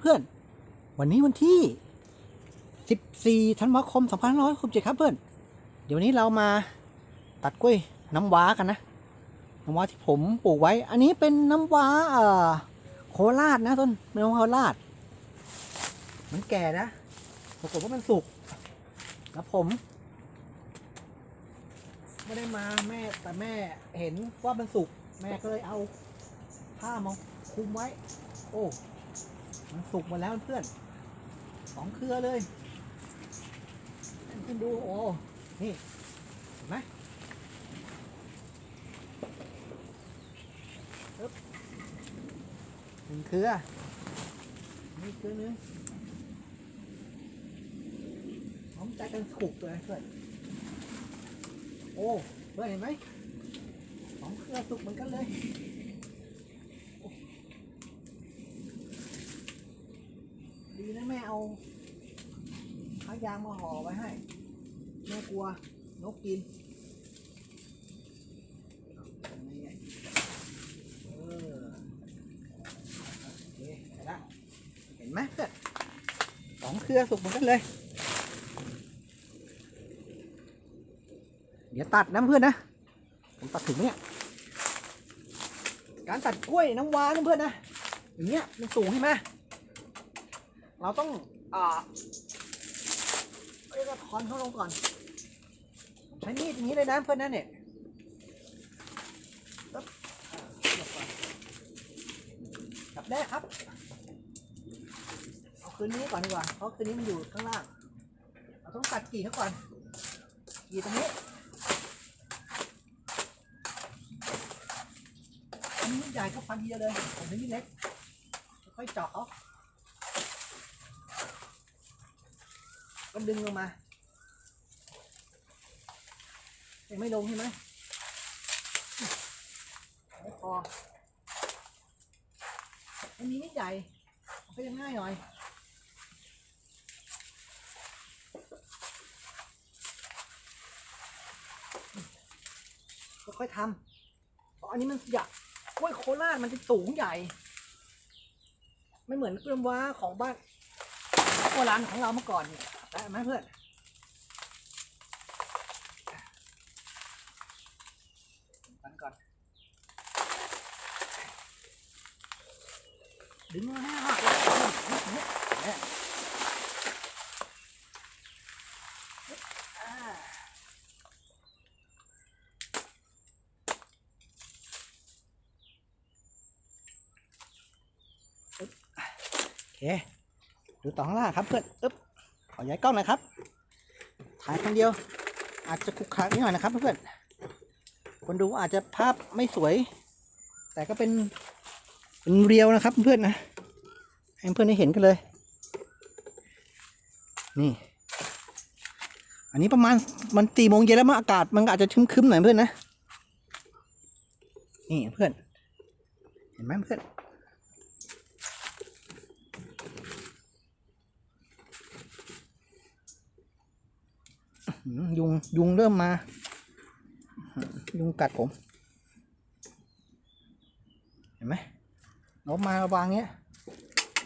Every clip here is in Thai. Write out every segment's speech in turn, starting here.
เพื่อนๆ วันนี้วันที่ 14 ธันวาคม 2567ครับเพื่อน เดี๋ยวนี้เรามาตัดกล้วยน้ำว้ากันนะ น้ำว้าที่ผมปลูกไว้ อันนี้เป็นน้ำว้าเอ่อโคราชนะต้นเป็นน้ำว้าโคราช มันแก่นะ ปรากฏว่ามันสุก แล้วผมไม่ได้มาแม่แต่แม่เห็นว่ามันสุก แม่ก็เลยเอาผ้ามาคลุมไว้ โอ้ มันสุกหมาแล้วเพื่อนสองเครือเลยขึ้นดูโอ้นี่เห็นไหมปึ๊บหนึ่งเครือนี่เครือนึงพร้อมใจกันสุกเลยเพื่อนโอ้เพื่อนเห็นไหมสองเครือสุกเหมือนกันเลย เอาผ้ายางมาห่อไว้ให้แม่กลัวนกกินเนี่ยเออโอเคได้ละเห็นไหมเพื่อนสองเครือสุกเหมือนกันเลย เดี๋ยวตัดนะเพื่อนนะ ผมตัดถึงเนี่ย การตัดกล้วยน้ำว้านะเพื่อนนะ อย่างเงี้ยมันสูงใช่ไหม เราต้องอ่าเรียกว่าถอนเขาลงก่อน ใช้มีดอย่างนี้เลยนะเพื่อนนะเนี่ยปึ๊บเสียบก่อนจับได้ครับ เอาคืนนี้ก่อนดีกว่า เพราะคืนนี้มันอยู่ข้างล่าง เราต้องตัดกิ่เขาก่อนกิ่ตรงนี้อันนี้ใหญ่ก็ฟันทีเดียวเลยผมใช้มีดเล็ก ค่อยเจาะเขา ก็ดึงลงมายังไม่ลงใช่ไหมไม่พออันนี้นิดใหญ่ก็ยังง่ายหน่อยค่อยๆทำเพราะอันนี้มันใหญ่กล้วยโคราชมันจะสูงใหญ่ ไม่เหมือนกล้วยว้าของบ้านโบราณของเราเมื่อก่อนเนี่ย ได้ไหมเพื่อนกันก่อน ดึงมาหน้าหักเลยเนี่ยเนี่ยอ่าโอเคดูต่อข้างล่างครับเพื่อนอึ๊บ อย้ายกล้องนะครับ ถ่ายคนเดียว อาจจะคุกคักนิดหน่อยนะครับเพื่อนๆคนดูอาจจะภาพไม่สวย แต่ก็เป็นเป็นเรียวนะครับเพื่อนๆนะให้เพื่อนได้เห็นกันเลย นี่ อันนี้ประมาณมันตีโมงเย็นแล้วมั้งอากาศมันก็อาจจะคึมๆหน่อยเพื่อนนะ นี่เพื่อน เห็นไหมเพื่อน ยุงยุงเริ่มมา ยุงกัดผม เห็นไหมนกมาวางเงี้ย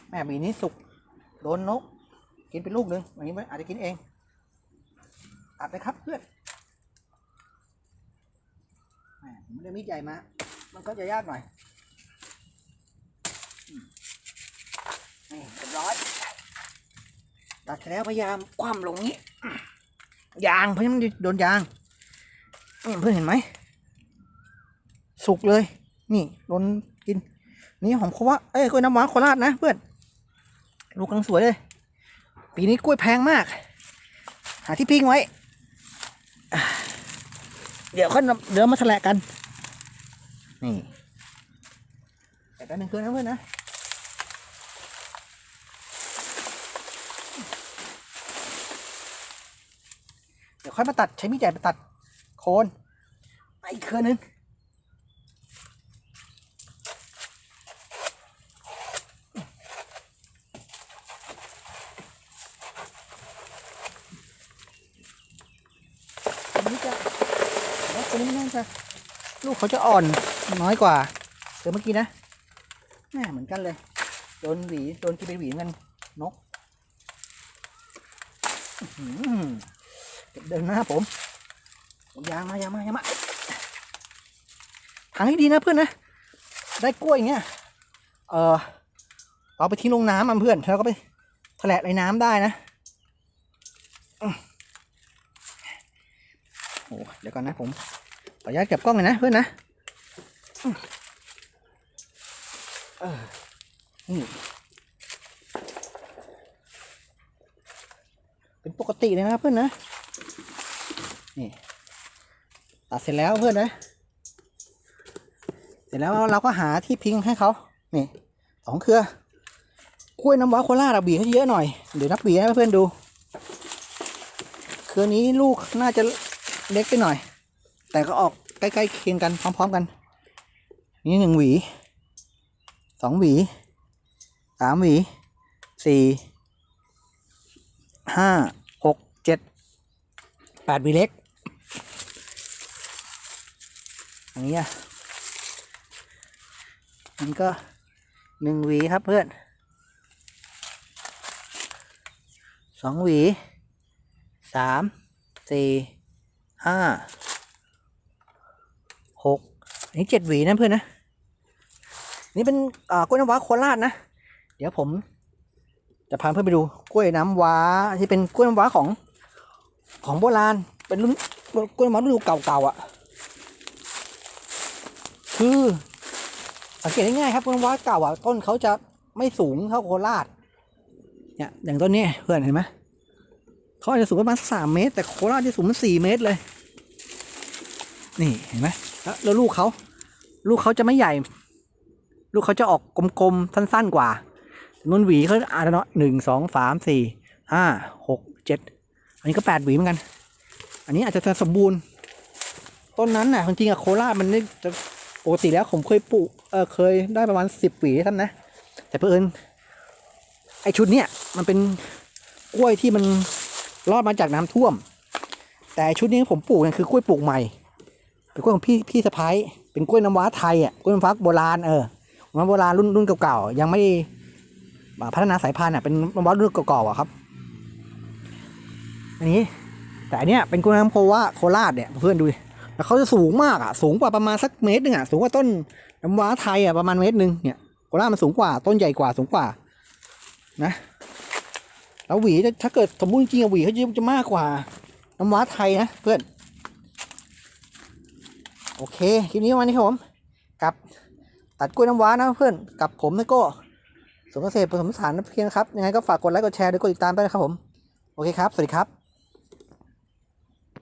แม่บีนี้สุกโดนนก กินเป็นลูกหนึ่งอันนี้อาจจะกินเองตัดเลยครับเพื่อนแม่ผมไม่ได้มีดใหญ่มา มันก็จะยากหน่อยนี่เรียบร้อยตัดเสร็จแล้วพยายามคว่ำลงนี้ ยางเพราะฉะนั้นมันโดนยางนี่เพื่อนเห็นไหมสุกเลย นี่โดนกิน นี่หอมโควะเอ้ยกล้วยน้ำว้าโคราชนะเพื่อนลูกกำลังสวยเลย ปีนี้กล้วยแพงมาก หาที่พิงไว้ เดี๋ยวค่อยเดี๋ยวมาแถลกกัน นี่แต่แป๊บนึงคืนนะเพื่อนนะ เดี๋ยวค่อยมาตัดใช้มีดใหญ่มาตัดโคนไปอีกเครือนึงนี้จะแล้วคนนี้ไม่น่าจะลูกเขาจะอ่อนน้อยกว่าเดี๋ยวเมื่อกี้นะแม่เหมือนกันเลย โดนหวี โดนกินไปหวีเหมือนกันนก อื เดินหน้าผมยางมายางมายางมาทางให้ดีนะเพื่อนนะ ได้กล้วยเงี้ย เออเอาไปทิ้งลงน้ำมันเพื่อนแล้วก็ไปแถละในน้ำได้นะโอ้เดี๋ยวก่อนนะผมขออนุญาตเก็บกล้องหน่อยนะเพื่อนนะเออนี่เป็นปกติเลยนะเพื่อนนะ นี่ตัดเสร็จแล้วเพื่อนนะเสร็จแล้วเราก็หาที่พิงให้เขานี่สองเครือกล้วยน้ำว้าโคราชอะบีเขาเยอะหน่อยเดี๋ยวนับบีให้เพื่อนดูเครือนี้ลูกน่าจะเล็กไปหน่อย แต่ก็ออกใกล้ๆเคียงกันพร้อม ๆกัน นี่หนึ่งหวีสองหวีสามหวีสี่ห้าหกเจ็ดแปดหวีเล็ก อันนี้อะมันก็หนึ่งหวีครับเพื่อนสองหวีสามสี่ห้าหกอันนี้เจ็ดหวีนะเพื่อนนะนี่เป็นกล้วยน้ำว้าโคราชนะ เดี๋ยวผมจะพาเพื่อนไปดูกล้วยน้ำว้าที่เป็นกล้วยน้ำว้าของของโบราณเป็นรุ่นกล้วยน้ำว้ารุ่นเก่าๆอะ คือสังเกตได้ง่ายครับต้นว่าเก่าอะต้นเขาจะไม่สูงเท่าโคราชเนี่ยอย่างต้นนี้เพื่อนเห็นไหมเขาอาจจะสูงประมาณสามเมตร แต่โคราชจะสูงมันสี่เมตรเลย นี่เห็นไหมแล้วแล้วลูกเขาลูกเขาจะไม่ใหญ่ ลูกเขาจะออกกลมๆสั้นๆกว่านุ่นหวีเขาอาจจะเนาะหนึ่งสองสามสี่ห้าหกเจ็ดอันนี้ก็แปดหวีเหมือนกัน อันนี้อาจจะสมบูรณ์ต้นนั้นน่ะจริงๆอะโคราชมันนี่จะ ปกติแล้วผมเคยปลูกเออเคยได้ประมาณสิบหวีท่านนะ แต่เพื่อนไอชุดเนี้ยมันเป็นกล้วยที่มันรอดมาจากน้ำท่วม แต่ชุดนี้ผมปลูกเนี่ยคือกล้วยปลูกใหม่ เป็นกล้วยของพี่พี่สะพ้ายเป็นกล้วยน้ำว้าไทยอะกล้วยน้ำว้าโบราณเออน้ำโบราณรุ่นรุ่นเก่าๆยังไม่ไพัฒนาสายพันธุ์อะเป็นน้ำว้ารุ่นเก่าๆอะครับ อันนี้ แต่อันเนี้ยเป็นกล้วยน้ำโคว่าโคราชเนี่ยเพื่อนดูดิ แล้วเขาจะสูงมากอะสูงกว่าประมาณสักเมตรหนึ่งอะสูงกว่าต้นน้ำว้าไทยอะประมาณเมตรหนึ่งเนี่ยโคราชมันสูงกว่าต้นใหญ่กว่าสูงกว่านะแล้วหวีถ้าเกิดสมบูรณ์จริงๆหวีเขาจะจะมากกว่าน้ำว้าไทยนะเพื่อนโอเคคลิปนี้ประมาณนี้ครับผมกับตัดกล้วยน้ำว้านะเพื่อนกับผมนะโก้สวนเกษตรผสมผสานนะเพียงครับยังไงก็ฝากกดไลค์กดแชร์ด้วยกดติดตามด้วยนะครับผม โอเคครับ สวัสดีครับ